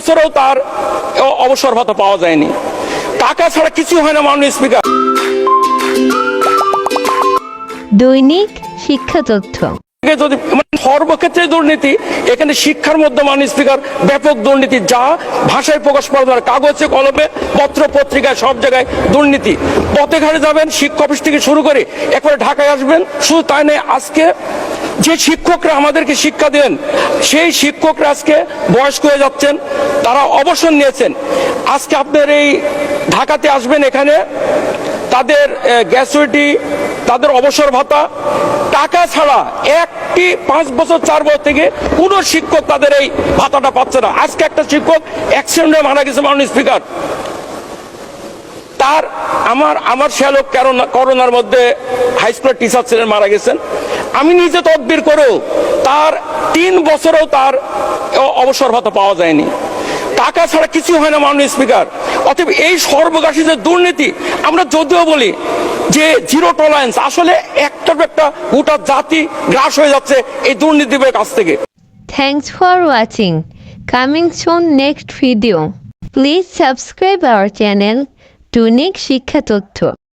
বছরেও তার অবসর ভাতা পাওয়া যায়নি। টাকা ছাড়া কিছু হয় না মাননীয় স্পিকার। দৈনিক শিক্ষা তথ্য। যদি মানে সর্বক্ষেত্রে দুর্নীতি এখানে শিক্ষার মধ্যে মাননীয় স্পিকার ব্যাপক দুর্নীতি যা ভাষায় প্রকাশ দরকার কাগজে কলমে পত্র পত্রিকায় সব জায়গায় দুর্নীতি। পথে ঘাটে যাবেন শিক্ষা অফিস থেকে শুরু করে একবারে ঢাকায় আসবেন শুধু তাই নয় আজকে যে শিক্ষকরা আমাদেরকে শিক্ষা দেন সেই শিক্ষকরা আজকে বয়স্ক হয়ে যাচ্ছেন, তারা অবসর নিয়েছেন। আজকে আপনার এই ঢাকাতে আসবেন এখানে, তাদের গ্যাসুইটি তাদের অবসর ভাতা, টাকা ছাড়া একটি পাঁচ বছর, চার বছর থেকে কোনো শিক্ষক তাদের এই ভাতাটা পাচ্ছে না। আজকে একটা শিক্ষক অ্যাক্সিডেন্টে মারা গেছে মাননীয় স্পিকার। তার, আমার আমার শ্যালক করোনা, করোনার মধ্যে হাই স্কুলের টিচার ছিলেন, মারা গেছেন। আমি নিজে তদবির করেও তার তিন বছরেও তার অবসর ভাতা পাওয়া যায়নি। টাকা ছাড়া কিছু হয় না মাননীয় স্পিকার। অতএব এই সর্বগাসী যে দুর্নীতি, আমরা যদিও বলি যে জিরো টলারেন্স আসলে একটার একটা গোটা জাতি গ্রাস হয়ে যাচ্ছে এই দুর্নীতির কাছ থেকে। Thanks for watching. Coming soon next video. Please subscribe our channel. দৈনিক শিক্ষা তথ্য